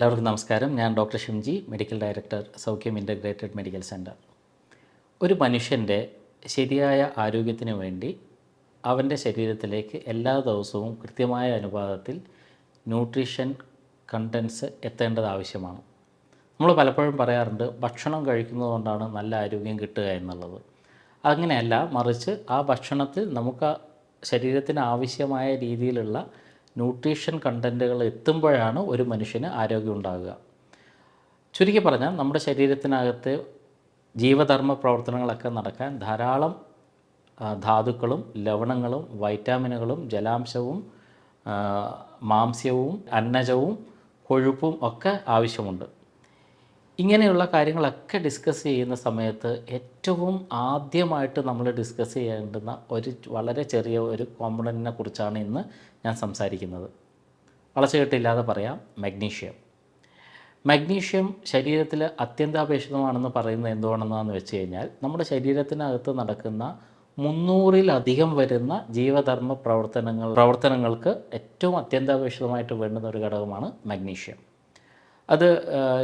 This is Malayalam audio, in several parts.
എല്ലാവർക്കും നമസ്കാരം. ഞാൻ doctor Shimji medical director Saukhyam integrated medical centre ഒരു മനുഷ്യന്റെ ശരിയായ ആരോഗ്യത്തിന് വേണ്ടി അവന്റെ ശരീരത്തിലേക്ക് എല്ലാ ദിവസവും കൃത്യമായ അനുപാതത്തിൽ ന്യൂട്രീഷൻ കണ്ടൻസ് എത്തേണ്ടത് ആവശ്യമാണ്. നമ്മൾ പലപ്പോഴും പറയാറുണ്ട് ഭക്ഷണം കഴിക്കുന്നതുകൊണ്ടാണ് നല്ല ആരോഗ്യം കിട്ടുക എന്നുള്ളത്. അങ്ങനെയല്ല മറിച്ച് ആ ഭക്ഷണത്തിൽ നമുക്ക് ശരീരത്തിന് ആവശ്യമായ രീതിയിലുള്ള ന്യൂട്രീഷൻ കണ്ടന്റുകൾ എത്തുമ്പോഴാണ് ഒരു മനുഷ്യന് ആരോഗ്യം ഉണ്ടാകുക. ചുരുക്കി പറഞ്ഞാൽ നമ്മുടെ ശരീരത്തിനകത്ത് ജീവധർമ്മ പ്രവർത്തനങ്ങളൊക്കെ നടക്കാൻ ധാരാളം ധാതുക്കളും ലവണങ്ങളും വൈറ്റാമിനുകളും ജലാംശവും മാംസ്യവും അന്നജവും കൊഴുപ്പും ഒക്കെ ആവശ്യമുണ്ട്. ഇങ്ങനെയുള്ള കാര്യങ്ങളൊക്കെ ഡിസ്കസ് ചെയ്യുന്ന സമയത്ത് ഏറ്റവും ആദ്യമായിട്ട് നമ്മൾ ഡിസ്കസ് ചെയ്യേണ്ടുന്ന ഒരു വളരെ ചെറിയ ഒരു കോമ്പണന്റിനെ കുറിച്ചാണ് ഇന്ന് ഞാൻ സംസാരിക്കുന്നത്. വളച്ചുകെട്ടില്ലാതെ പറയാം മഗ്നീഷ്യം മഗ്നീഷ്യം ശരീരത്തിൽ അത്യന്താപേക്ഷിതമാണെന്ന് പറയുന്നത് എന്തുകൊണ്ടെന്നാന്ന് വെച്ച് കഴിഞ്ഞാൽ നമ്മുടെ ശരീരത്തിനകത്ത് നടക്കുന്ന മുന്നൂറിലധികം വരുന്ന ജീവധർമ്മ പ്രവർത്തനങ്ങൾ പ്രവർത്തനങ്ങൾക്ക് ഏറ്റവും അത്യന്താപേക്ഷിതമായിട്ട് വേണ്ടുന്ന ഒരു ഘടകമാണ് മഗ്നീഷ്യം അത്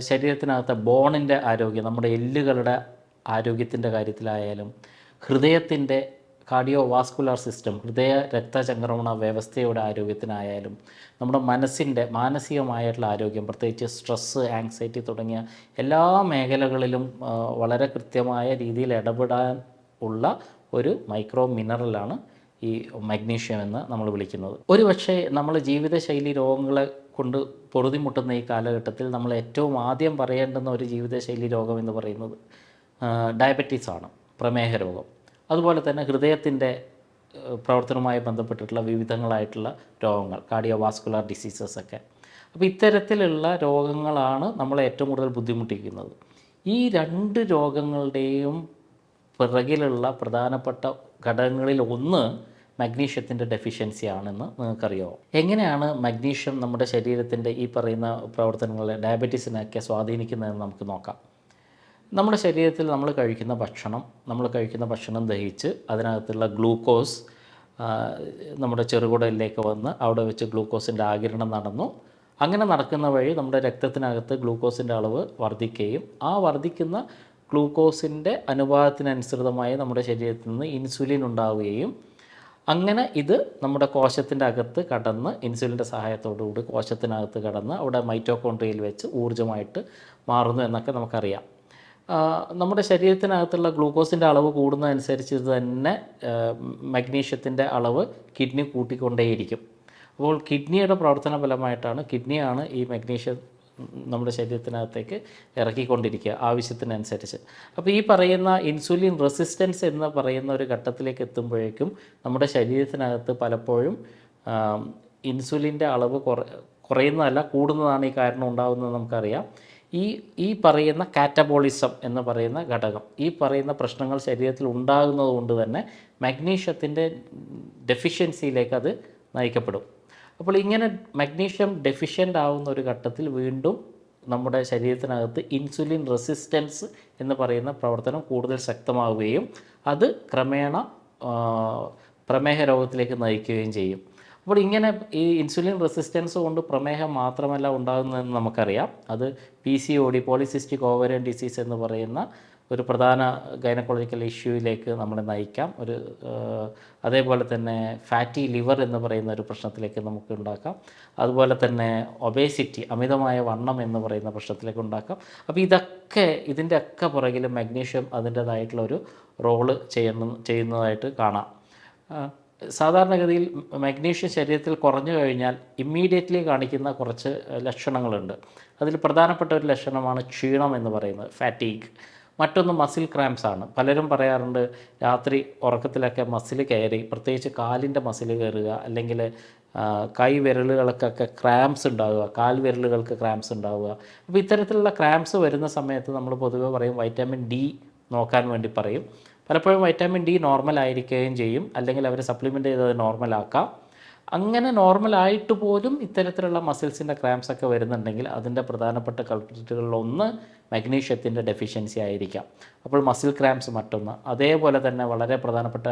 ശരീരത്തിനകത്തെ ബോണിന്റെ ആരോഗ്യം നമ്മുടെ എല്ലുകളുടെ ആരോഗ്യത്തിന്റെ കാര്യത്തിലായാലും ഹൃദയത്തിന്റെ കാർഡിയോ വാസ്കുലാർ സിസ്റ്റം ഹൃദയ രക്തചംക്രമണ വ്യവസ്ഥയുടെ ആരോഗ്യത്തിനായാലും നമ്മുടെ മനസ്സിന്റെ മാനസികമായിട്ടുള്ള ആരോഗ്യം പ്രത്യേകിച്ച് സ്ട്രെസ്സ് ആങ്സൈറ്റി തുടങ്ങിയ എല്ലാ മേഖലകളിലും വളരെ കൃത്യമായ രീതിയിൽ ഇടപെടാൻ ഉള്ള ഒരു മൈക്രോ മിനറലാണ് ഈ മഗ്നീഷ്യം എന്ന് നമ്മൾ വിളിക്കുന്നത്. ഒരു പക്ഷേ നമ്മൾ ജീവിതശൈലി രോഗങ്ങളെ കൊണ്ട് പൊറുതിമുട്ടുന്ന ഈ കാലഘട്ടത്തിൽ നമ്മൾ ഏറ്റവും ആദ്യം പറയേണ്ടുന്ന ഒരു ജീവിതശൈലി രോഗം എന്ന് പറയുന്നത് ഡയബറ്റീസാണ് പ്രമേഹ രോഗം. അതുപോലെ തന്നെ ഹൃദയത്തിന്റെ പ്രവർത്തനവുമായി ബന്ധപ്പെട്ടിട്ടുള്ള വിവിധങ്ങളായിട്ടുള്ള രോഗങ്ങൾ കാർഡിയോ വാസ്കുലർ ഡിസീസസ് ഒക്കെ. അപ്പോൾ ഇത്തരത്തിലുള്ള രോഗങ്ങളാണ് നമ്മളെ ഏറ്റവും കൂടുതൽ ബുദ്ധിമുട്ടിക്കുന്നത്. ഈ രണ്ട് രോഗങ്ങളുടെയും പിറകിലുള്ള പ്രധാനപ്പെട്ട ഘടകങ്ങളിൽ ഒന്ന് മഗ്നീഷ്യത്തിന്റെ ഡെഫിഷ്യൻസി ആണെന്ന് നിങ്ങൾക്കറിയാമോ എങ്ങനെയാണ് മഗ്നീഷ്യം നമ്മുടെ ശരീരത്തിന്റെ ഈ പറയുന്ന പ്രവർത്തനങ്ങളെ ഡയബറ്റീസിനെയൊക്കെ സ്വാധീനിക്കുന്നതെന്ന് നമുക്ക് നോക്കാം. നമ്മുടെ ശരീരത്തിൽ നമ്മൾ കഴിക്കുന്ന ഭക്ഷണം നമ്മൾ കഴിക്കുന്ന ഭക്ഷണം ദഹിച്ച് അതിനകത്തുള്ള ഗ്ലൂക്കോസ് നമ്മുടെ ചെറുകുടലിലേക്ക് വന്ന് അവിടെ വെച്ച് ഗ്ലൂക്കോസിന്റെ ആകിരണം നടന്നു. അങ്ങനെ നടക്കുന്ന വഴി നമ്മുടെ രക്തത്തിനകത്ത് ഗ്ലൂക്കോസിന്റെ അളവ് വർദ്ധിക്കുകയും ആ വർദ്ധിക്കുന്ന ഗ്ലൂക്കോസിന്റെ അനുപാതത്തിനനുസൃതമായി നമ്മുടെ ശരീരത്തിൽ നിന്ന് ഇൻസുലിൻ ഉണ്ടാവുകയും അങ്ങനെ ഇത് നമ്മുടെ കോശത്തിന്റെ അകത്ത് കടന്ന് ഇൻസുലിന്റെ സഹായത്തോടുകൂടി കോശത്തിനകത്ത് കടന്ന് അവിടെ മൈറ്റോകോൺട്രിയയിൽ വെച്ച് ഊർജമായിട്ട് മാറുന്നു എന്നൊക്കെ നമുക്കറിയാം. നമ്മുടെ ശരീരത്തിനകത്തുള്ള ഗ്ലൂക്കോസിന്റെ അളവ് കൂടുന്നതനുസരിച്ച് ഇത് തന്നെ മഗ്നീഷ്യത്തിന്റെ അളവ് കിഡ്നി കൂട്ടിക്കൊണ്ടേയിരിക്കും. അപ്പോൾ കിഡ്നിയുടെ പ്രവർത്തന ഫലമായിട്ടാണ് കിഡ്നിയാണ് ഈ മഗ്നീഷ്യം നമ്മുടെ ശരീരത്തിനകത്തേക്ക് ഇറക്കിക്കൊണ്ടിരിക്കുക ആവശ്യത്തിനനുസരിച്ച്. അപ്പോൾ ഈ പറയുന്ന ഇൻസുലിൻ റെസിസ്റ്റൻസ് എന്ന് പറയുന്ന ഒരു ഘട്ടത്തിലേക്ക് എത്തുമ്പോഴേക്കും നമ്മുടെ ശരീരത്തിനകത്ത് പലപ്പോഴും ഇൻസുലിന്റെ അളവ് കുറ കുറയുന്നതല്ല കൂടുന്നതാണ് ഈ കാരണം ഉണ്ടാകുന്നത് നമുക്കറിയാം. ഈ ഈ പറയുന്ന കാറ്റബോളിസം എന്ന് പറയുന്ന ഘടകം ഈ പറയുന്ന പ്രശ്നങ്ങൾ ശരീരത്തിൽ ഉണ്ടാകുന്നത് കൊണ്ട് തന്നെ മഗ്നീഷ്യത്തിന്റെ ഡെഫിഷ്യൻസിയിലേക്ക് അത് നയിക്കപ്പെടും. അപ്പോൾ ഇങ്ങനെ മഗ്നീഷ്യം ഡെഫിഷ്യന്റ് ആവുന്ന ഒരു ഘട്ടത്തിൽ വീണ്ടും നമ്മുടെ ശരീരത്തിനകത്ത് ഇൻസുലിൻ റെസിസ്റ്റൻസ് എന്ന് പറയുന്ന പ്രവർത്തനം കൂടുതൽ ശക്തമാവുകയും അത് ക്രമേണ പ്രമേഹ രോഗത്തിലേക്ക് നയിക്കുകയും ചെയ്യും. അപ്പോൾ ഇങ്ങനെ ഈ ഇൻസുലിൻ റെസിസ്റ്റൻസ് കൊണ്ട് പ്രമേഹം മാത്രമല്ല ഉണ്ടാകുന്നതെന്ന് നമുക്കറിയാം. അത് P C O D polycystic ovarian disease എന്ന് പറയുന്ന ഒരു പ്രധാന ഗൈനക്കോളജിക്കൽ ഇഷ്യൂയിലേക്ക് നമ്മളെ നയിക്കാം. ഒരു അതേപോലെ തന്നെ ഫാറ്റി ലിവർ എന്ന് പറയുന്ന ഒരു പ്രശ്നത്തിലേക്ക് നമുക്ക് ഉണ്ടാക്കാം. അതുപോലെ തന്നെ ഒബേസിറ്റി അമിതമായ വണ്ണം എന്ന് പറയുന്ന പ്രശ്നത്തിലേക്ക് ഉണ്ടാക്കാം. അപ്പോൾ ഇതൊക്കെ ഇതിന്റെ ഒക്കെ പുറകിൽ മഗ്നീഷ്യം അതിന്റേതായിട്ടുള്ള ഒരു റോൾ ചെയ്യുന്ന ചെയ്യുന്നതായിട്ട് കാണാം. സാധാരണഗതിയിൽ മഗ്നീഷ്യം ശരീരത്തിൽ കുറഞ്ഞു കഴിഞ്ഞാൽ ഇമ്മീഡിയറ്റ്ലി കാണിക്കുന്ന കുറച്ച് ലക്ഷണങ്ങളുണ്ട്. അതിൽ പ്രധാനപ്പെട്ട ഒരു ലക്ഷണമാണ് ക്ഷീണം എന്ന് പറയുന്നത് ഫാറ്റീഗ്. മറ്റൊന്ന് മസിൽ ക്രാംസ് ആണ്. പലരും പറയാറുണ്ട് രാത്രി ഉറക്കത്തിലൊക്കെ മസിൽ കയറി പ്രത്യേകിച്ച് കാലിന്റെ മസിൽ കയറുക അല്ലെങ്കിൽ കൈ വിരലുകൾക്കൊക്കെ ക്രാംസ് ഉണ്ടാവുക കാൽ വിരലുകൾക്ക് ക്രാംസ് ഉണ്ടാവുക. അപ്പോൾ ഇത്തരത്തിലുള്ള ക്രാംസ് വരുന്ന സമയത്ത് നമ്മൾ പൊതുവെ പറയും വൈറ്റാമിൻ ഡി നോക്കാൻ വേണ്ടി പറയും. പലപ്പോഴും വൈറ്റാമിൻ ഡി നോർമൽ ആയിരിക്കുകയും ചെയ്യും അല്ലെങ്കിൽ അവർ സപ്ലിമെന്റ് ചെയ്ത് അത് നോർമലാക്കാം അങ്ങനെ നോർമലായിട്ട് പോലും ഇത്തരത്തിലുള്ള മസിൽസിന്റെ ക്രാംസ് ഒക്കെ വരുന്നുണ്ടെങ്കിൽ അതിന്റെ പ്രധാനപ്പെട്ട കൾപ്രിറ്റുകളിൽ ഒന്ന് മഗ്നീഷ്യത്തിന്റെ ഡെഫിഷ്യൻസി ആയിരിക്കാം. അപ്പോൾ മസിൽ ക്രാംസ് മറ്റൊന്ന്. അതേപോലെ തന്നെ വളരെ പ്രധാനപ്പെട്ട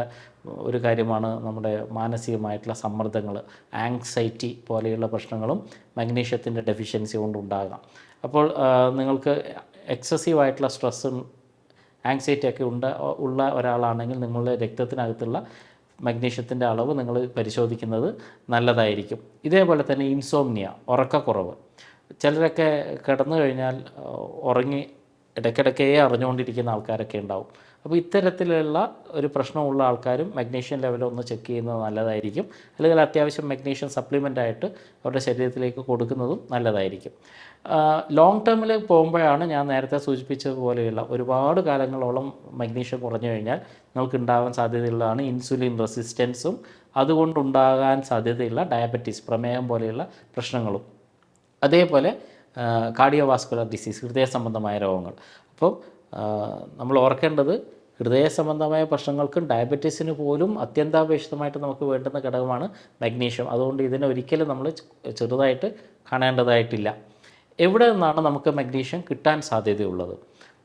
ഒരു കാര്യമാണ് നമ്മുടെ മാനസികമായിട്ടുള്ള സമ്മർദ്ദങ്ങൾ ആങ്സൈറ്റി പോലെയുള്ള പ്രശ്നങ്ങളും മഗ്നീഷ്യത്തിന്റെ ഡെഫിഷ്യൻസി കൊണ്ടുണ്ടാകാം അപ്പോൾ നിങ്ങൾക്ക് എക്സസീവായിട്ടുള്ള സ്ട്രെസ്സും ആങ്സൈറ്റി ഒക്കെ ഉണ്ട ഉള്ള ഒരാളാണെങ്കിൽ നിങ്ങളുടെ രക്തത്തിനകത്തുള്ള മഗ്നീഷ്യത്തിന്റെ അളവ് നിങ്ങൾ പരിശോധിക്കുന്നത് നല്ലതായിരിക്കും. ഇതേപോലെ തന്നെ ഇൻസോംനിയ ഉറക്കക്കുറവ്. ചിലരൊക്കെ കിടന്നു കഴിഞ്ഞാൽ ഉറങ്ങി ഇടയ്ക്കിടയ്ക്കേ അറിഞ്ഞുകൊണ്ടിരിക്കുന്ന ആൾക്കാരൊക്കെ ഉണ്ടാവും. അപ്പോൾ ഇത്തരത്തിലുള്ള ഒരു പ്രശ്നമുള്ള ആൾക്കാരും മഗ്നീഷ്യം ലെവൽ ഒന്ന് ചെക്ക് ചെയ്യുന്നത് നല്ലതായിരിക്കും. അല്ലെങ്കിൽ അത്യാവശ്യം മഗ്നീഷ്യം സപ്ലിമെന്റ് ആയിട്ട് അവരുടെ ശരീരത്തിലേക്ക് കൊടുക്കുന്നതും നല്ലതായിരിക്കും. ലോങ് ടേമിൽ പോകുമ്പോഴാണ് ഞാൻ നേരത്തെ സൂചിപ്പിച്ചതുപോലെയുള്ള ഒരുപാട് കാലങ്ങളോളം മഗ്നീഷ്യം കുറഞ്ഞു കഴിഞ്ഞാൽ നിങ്ങൾക്ക് ഉണ്ടാകാൻ സാധ്യതയുള്ളതാണ് ഇൻസുലിൻ റെസിസ്റ്റൻസും അതുകൊണ്ടുണ്ടാകാൻ സാധ്യതയുള്ള ഡയബറ്റീസ് പ്രമേഹം പോലെയുള്ള പ്രശ്നങ്ങളും. അതേപോലെ കാർഡിയോവാസ്കുലർ ഡിസീസ് ഹൃദയ സംബന്ധമായ രോഗങ്ങൾ. അപ്പം നമ്മൾ ഓർക്കേണ്ടത് ഹൃദയ സംബന്ധമായ പ്രശ്നങ്ങൾക്കും ഡയബറ്റീസിന് പോലും അത്യന്താപേക്ഷിതമായിട്ട് നമുക്ക് വേണ്ടുന്ന ഘടകമാണ് മഗ്നീഷ്യം. അതുകൊണ്ട് ഇതിനെ ഒരിക്കലും നമ്മൾ ചെറുതായിട്ട് കാണേണ്ടതായിട്ടില്ല. എവിടെ നിന്നാണ് നമുക്ക് മഗ്നീഷ്യം കിട്ടാൻ സാധ്യതയുള്ളത്?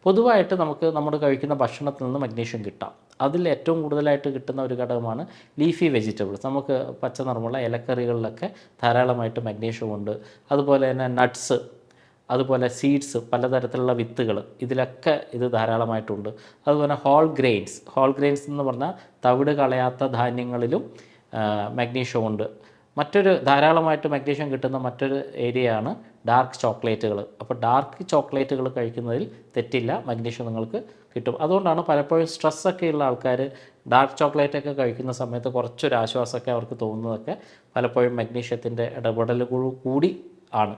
പൊതുവായിട്ട് നമുക്ക് നമ്മൾ കഴിക്കുന്ന ഭക്ഷണത്തിൽ നിന്ന് മഗ്നീഷ്യം കിട്ടാം. അതിൽ ഏറ്റവും കൂടുതലായിട്ട് കിട്ടുന്ന ഒരു ഘടകമാണ് ലീഫി വെജിറ്റബിൾസ്. നമുക്ക് പച്ച നിറമുള്ള ഇലക്കറികളിലൊക്കെ ധാരാളമായിട്ട് മഗ്നീഷ്യം ഉണ്ട് അതുപോലെ തന്നെ നട്ട്സ് അതുപോലെ സീഡ്സ് പലതരത്തിലുള്ള വിത്തുകൾ ഇതിലൊക്കെ ഇത് ധാരാളമായിട്ടുണ്ട്. അതുപോലെ ഹോൾ ഗ്രെയിൻസ് ഹോൾ ഗ്രെയിൻസ് എന്ന് പറഞ്ഞാൽ തവിട് കളയാത്ത ധാന്യങ്ങളിലും മഗ്നീഷ്യം ഉണ്ട്. മറ്റൊരു ധാരാളമായിട്ട് മഗ്നീഷ്യം കിട്ടുന്ന മറ്റൊരു ഏരിയയാണ് ഡാർക്ക് ചോക്ലേറ്റുകൾ അപ്പോൾ ഡാർക്ക് ചോക്ലേറ്റുകൾ കഴിക്കുന്നതിൽ തെറ്റില്ല മഗ്നീഷ്യം നിങ്ങൾക്ക് കിട്ടും. അതുകൊണ്ടാണ് പലപ്പോഴും സ്ട്രെസ്സൊക്കെ ഉള്ള ആൾക്കാർ ഡാർക്ക് ചോക്ലേറ്റൊക്കെ കഴിക്കുന്ന സമയത്ത് കുറച്ചൊരു ആശ്വാസമൊക്കെ അവർക്ക് തോന്നുന്നതൊക്കെ പലപ്പോഴും മഗ്നീഷ്യത്തിന്റെ ഇടപെടൽ കൂടി ആണ്.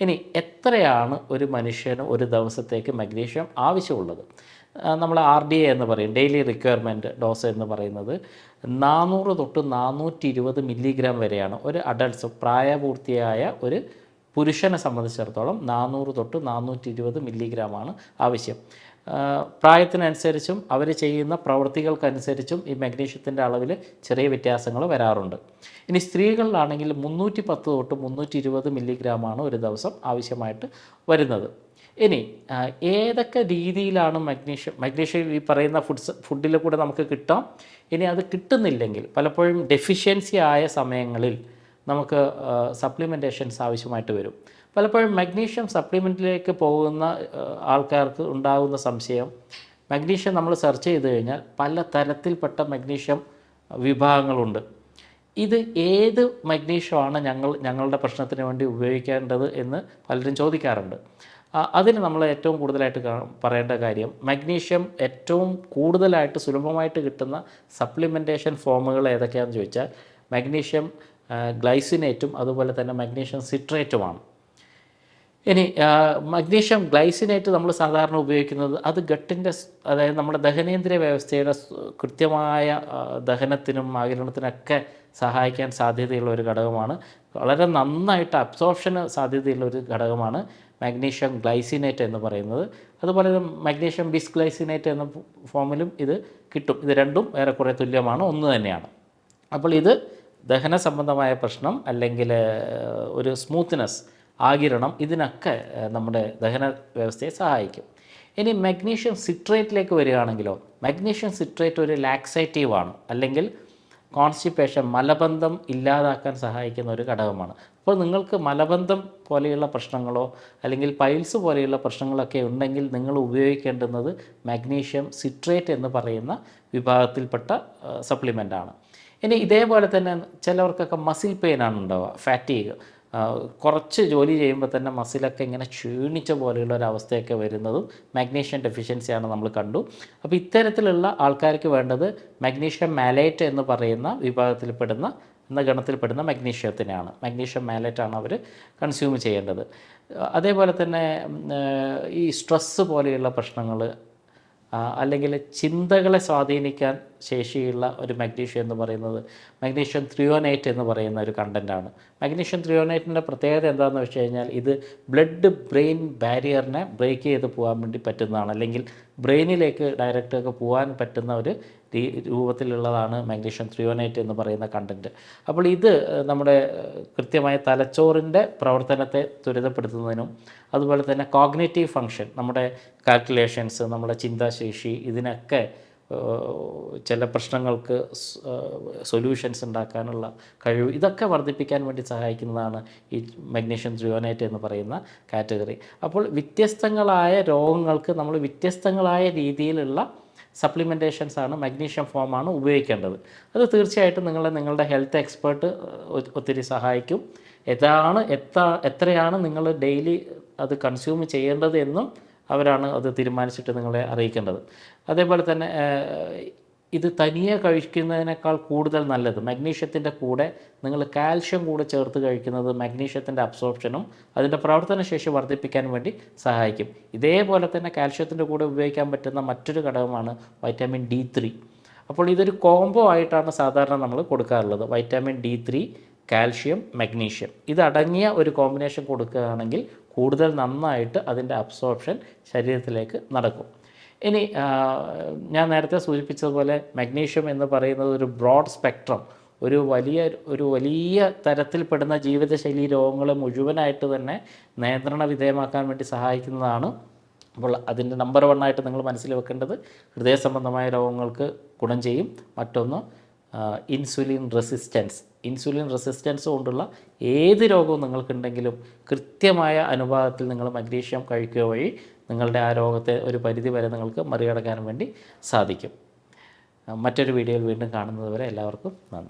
ഇനി എത്രയാണ് ഒരു മനുഷ്യന് ഒരു ദിവസത്തേക്ക് മഗ്നീഷ്യം ആവശ്യമുള്ളത്? നമ്മൾ ആർ ഡി എ എന്ന് പറയും ഡെയിലി റിക്വയർമെന്റ് ഡോസ് എന്ന് പറയുന്നത് നാനൂറ് തൊട്ട് നാനൂറ്റി ഇരുപത് മില്ലിഗ്രാം വരെയാണ്. ഒരു അഡൾട്ട്സ് പ്രായപൂർത്തിയായ ഒരു പുരുഷനെ സംബന്ധിച്ചിടത്തോളം നാനൂറ് തൊട്ട് നാനൂറ്റി ഇരുപത് മില്ലിഗ്രാമാണ് ആവശ്യം. പ്രായത്തിനനുസരിച്ചും അവർ ചെയ്യുന്ന പ്രവൃത്തികൾക്കനുസരിച്ചും ഈ മഗ്നീഷ്യത്തിന്റെ അളവിൽ ചെറിയ വ്യത്യാസങ്ങൾ വരാറുണ്ട്. ഇനി സ്ത്രീകളിലാണെങ്കിൽ മുന്നൂറ്റി പത്ത് തൊട്ട് മുന്നൂറ്റി ഇരുപത് മില്ലിഗ്രാമാണ് ഒരു ദിവസം ആവശ്യമായിട്ട് വരുന്നത്. ഇനി ഏതൊക്കെ രീതിയിലാണ് മഗ്നീഷ്യം മഗ്നീഷ്യം ഈ പറയുന്ന ഫുഡ്സ് ഫുഡിൽ കൂടെ നമുക്ക് കിട്ടാം? ഇനി അത് കിട്ടുന്നില്ലെങ്കിൽ പലപ്പോഴും ഡെഫിഷ്യൻസി ആയ സമയങ്ങളിൽ നമുക്ക് സപ്ലിമെന്റേഷൻസ് ആവശ്യമായിട്ട് വരും. പലപ്പോഴും മഗ്നീഷ്യം സപ്ലിമെന്റിലേക്ക് പോകുന്ന ആൾക്കാർക്ക് ഉണ്ടാകുന്ന സംശയം. മഗ്നീഷ്യം നമ്മൾ സെർച്ച് ചെയ്ത് കഴിഞ്ഞാൽ പല തരത്തിൽപ്പെട്ട മഗ്നീഷ്യം വിഭാഗങ്ങളുണ്ട്. ഇത് ഏത് മഗ്നീഷ്യമാണ് ഞങ്ങൾ ഞങ്ങളുടെ പ്രശ്നത്തിന് വേണ്ടി ഉപയോഗിക്കേണ്ടത് എന്ന് പലരും ചോദിക്കാറുണ്ട്. അതിന് നമ്മൾ ഏറ്റവും കൂടുതലായിട്ട് പറയേണ്ട കാര്യം മഗ്നീഷ്യം ഏറ്റവും കൂടുതലായിട്ട് സുലഭമായിട്ട് കിട്ടുന്ന സപ്ലിമെന്റേഷൻ ഫോമുകൾ ഏതൊക്കെയാണെന്ന് ചോദിച്ചാൽ മഗ്നീഷ്യം ഗ്ലൈസിനേറ്റും അതുപോലെ തന്നെ മഗ്നീഷ്യം സിട്രേറ്റുമാണ്. ഇനി മഗ്നീഷ്യം ഗ്ലൈസിനേറ്റ് നമ്മൾ സാധാരണ ഉപയോഗിക്കുന്നത് അത് ഗട്ടിന്റെ അതായത് നമ്മുടെ ദഹനേന്ദ്രിയ വ്യവസ്ഥയുടെ കൃത്യമായ ദഹനത്തിനും ആകിരണത്തിനൊക്കെ സഹായിക്കാൻ സാധ്യതയുള്ള ഒരു ഘടകമാണ്. വളരെ നന്നായിട്ട് അബ്സോർപ്ഷന് സാധ്യതയുള്ള ഒരു ഘടകമാണ് മാഗ്നീഷ്യം ഗ്ലൈസിനേറ്റ് എന്ന് പറയുന്നത്. അതുപോലെ മാഗ്നീഷ്യം ബിസ് ബിസ്ഗ്ലൈസിനേറ്റ് എന്ന ഫോമിലും ഇത് കിട്ടും. ഇത് രണ്ടും ഏറെക്കുറെ തുല്യമാണ്. ഒന്ന് തന്നെയാണ്. അപ്പോൾ ഇത് ദഹന സംബന്ധമായ പ്രശ്നം അല്ലെങ്കിൽ ഒരു സ്മൂത്ത്നെസ് ആകിരണം ഇതിനൊക്കെ നമ്മുടെ ദഹന വ്യവസ്ഥയെ സഹായിക്കും. ഇനി മഗ്നീഷ്യം സിട്രേറ്റിലേക്ക് വരികയാണെങ്കിലോ മഗ്നീഷ്യം സിട്രേറ്റ് ഒരു ലാക്സേറ്റീവ് ആണ് അല്ലെങ്കിൽ കോൺസ്റ്റിപ്പേഷൻ മലബന്ധം ഇല്ലാതാക്കാൻ സഹായിക്കുന്ന ഒരു ഘടകമാണ്. അപ്പോൾ നിങ്ങൾക്ക് മലബന്ധം പോലെയുള്ള പ്രശ്നങ്ങളോ അല്ലെങ്കിൽ പൈൽസ് പോലെയുള്ള പ്രശ്നങ്ങളൊക്കെ ഉണ്ടെങ്കിൽ നിങ്ങൾ ഉപയോഗിക്കേണ്ടുന്നത് മഗ്നീഷ്യം സിട്രേറ്റ് എന്ന് പറയുന്ന വിഭാഗത്തിൽപ്പെട്ട സപ്ലിമെന്റാണ് ഇനി ഇതേപോലെ തന്നെ ചിലവർക്കൊക്കെ മസിൽ പെയിനാണ് ഉണ്ടാവുക ഫാറ്റീഗ് കുറച്ച് ജോലി ചെയ്യുമ്പോൾ തന്നെ മസിലൊക്കെ ഇങ്ങനെ ക്ഷീണിച്ച പോലെയുള്ള ഒരു അവസ്ഥയൊക്കെ വരുന്നതും മാഗ്നീഷ്യം ഡെഫിഷ്യൻസിയാണ് നമ്മൾ കണ്ടു. അപ്പോൾ ഇത്തരത്തിലുള്ള ആൾക്കാർക്ക് വേണ്ടത് മാഗ്നീഷ്യം മാലേറ്റ് എന്ന് പറയുന്ന വിഭാഗത്തിൽപ്പെടുന്ന എന്ന ഗണത്തിൽപ്പെടുന്ന മഗ്നീഷ്യത്തിനെയാണ് മഗ്നീഷ്യം മാലേറ്റാണ് അവർ കൺസ്യൂം ചെയ്യേണ്ടത്. അതേപോലെ തന്നെ ഈ സ്ട്രെസ്സ് പോലെയുള്ള പ്രശ്നങ്ങൾ അല്ലെങ്കിൽ ചിന്തകളെ സ്വാധീനിക്കാൻ ശേഷിയുള്ള ഒരു മഗ്നീഷ്യം എന്ന് പറയുന്നത് മഗ്നീഷ്യം ത്രിയോനൈറ്റ് എന്ന് പറയുന്ന ഒരു കണ്ടന്റാണ് മഗ്നീഷ്യം ത്രിയോനൈറ്റിന്റെ പ്രത്യേകത എന്താണെന്ന് വെച്ച് കഴിഞ്ഞാൽ ഇത് ബ്ലഡ് ബ്രെയിൻ ബാരിയറിനെ ബ്രേക്ക് ചെയ്ത് പോകാൻ വേണ്ടി പറ്റുന്നതാണ്. അല്ലെങ്കിൽ ബ്രെയിനിലേക്ക് ഡയറക്റ്റ് ഒക്കെ പോകാൻ പറ്റുന്ന ഒരു രൂപത്തിലുള്ളതാണ് മാഗ്നീഷ്യം ത്രിയോനൈറ്റ് എന്ന് പറയുന്ന കണ്ടന്റ് അപ്പോൾ ഇത് നമ്മുടെ കൃത്യമായ തലച്ചോറിന്റെ പ്രവർത്തനത്തെ ത്വരിതപ്പെടുത്തുന്നതിനും അതുപോലെ തന്നെ കോഗ്നേറ്റീവ് ഫങ്ഷൻ നമ്മുടെ കാൽക്കുലേഷൻസ് നമ്മുടെ ചിന്താശേഷി ഇതിനൊക്കെ ചില പ്രശ്നങ്ങൾക്ക് സൊല്യൂഷൻസ് ഉണ്ടാക്കാനുള്ള കഴിവ് ഇതൊക്കെ വർദ്ധിപ്പിക്കാൻ വേണ്ടി സഹായിക്കുന്നതാണ് ഈ മഗ്നീഷ്യം ത്രിയോനേറ്റ് എന്ന് പറയുന്ന കാറ്റഗറി അപ്പോൾ വ്യത്യസ്തങ്ങളായ രോഗങ്ങൾക്ക് നമ്മൾ വ്യത്യസ്തങ്ങളായ രീതിയിലുള്ള സപ്ലിമെന്റേഷൻസ് ആണ് മഗ്നീഷ്യം ആണ് ഉപയോഗിക്കേണ്ടത്. അത് തീർച്ചയായിട്ടും നിങ്ങളെ നിങ്ങളുടെ ഹെൽത്ത് എക്സ്പേർട്ട് ഒത്തിരി സഹായിക്കും. എതാണ് എത്ര എത്രയാണ് നിങ്ങൾ ഡെയിലി അത് കൺസ്യൂം ചെയ്യേണ്ടത് എന്നും അവരാണ് അത് തീരുമാനിച്ചിട്ട് നിങ്ങളെ അറിയിക്കേണ്ടത്. അതേപോലെ തന്നെ ഇത് തനിയെ കഴിക്കുന്നതിനേക്കാൾ കൂടുതൽ നല്ലത്. മഗ്നീഷ്യത്തിന്റെ കൂടെ നിങ്ങൾ കാൽഷ്യം കൂടെ ചേർത്ത് കഴിക്കുന്നത് മഗ്നീഷ്യത്തിന്റെ അബ്സോർപ്ഷനും അതിന്റെ പ്രവർത്തനശേഷി വർദ്ധിപ്പിക്കാൻ വേണ്ടി സഹായിക്കും. ഇതേപോലെ തന്നെ കാൽഷ്യത്തിന്റെ കൂടെ ഉപയോഗിക്കാൻ പറ്റുന്ന മറ്റൊരു ഘടകമാണ് വൈറ്റാമിൻ ഡി ത്രീ. അപ്പോൾ ഇതൊരു കോംബോ ആയിട്ടാണ് സാധാരണ നമ്മൾ കൊടുക്കാറുള്ളത്. Vitamin D three calcium magnesium. ഇതടങ്ങിയ ഒരു കോമ്പിനേഷൻ കൊടുക്കുകയാണെങ്കിൽ കൂടുതൽ നന്നായിട്ട് അതിന്റെ അബ്സോർപ്ഷൻ ശരീരത്തിലേക്ക് നടക്കും. ഇനി ഞാൻ നേരത്തെ സൂചിപ്പിച്ചതുപോലെ മഗ്നീഷ്യം എന്ന് പറയുന്നത് ഒരു ബ്രോഡ് സ്പെക്ട്രം. ഒരു വലിയ ഒരു വലിയ തരത്തിൽപ്പെടുന്ന ജീവിതശൈലി രോഗങ്ങളെ മുഴുവനായിട്ട് തന്നെ നിയന്ത്രണ വിധേയമാക്കാൻ വേണ്ടി സഹായിക്കുന്നതാണ് അപ്പോൾ അതിന്റെ നമ്പർ വൺ ആയിട്ട് നിങ്ങൾ മനസ്സിൽ വെക്കേണ്ടത് ഹൃദയ സംബന്ധമായ രോഗങ്ങൾക്ക് ഗുണം ചെയ്യും. മറ്റൊന്ന് ഇൻസുലിൻ റെസിസ്റ്റൻസ്. ഇൻസുലിൻ റെസിസ്റ്റൻസ് കൊണ്ടുള്ള ഏത് രോഗവും നിങ്ങൾക്കുണ്ടെങ്കിലും കൃത്യമായ അനുപാതത്തിൽ നിങ്ങൾ മഗ്നീഷ്യം കഴിക്കുക വഴി നിങ്ങളുടെ ആ രോഗത്തെ ഒരു പരിധി വരെ നിങ്ങൾക്ക് മറികടക്കാനും വേണ്ടി സാധിക്കും. മറ്റൊരു വീഡിയോയിൽ വീണ്ടും കാണുന്നതുവരെ എല്ലാവർക്കും നന്ദി.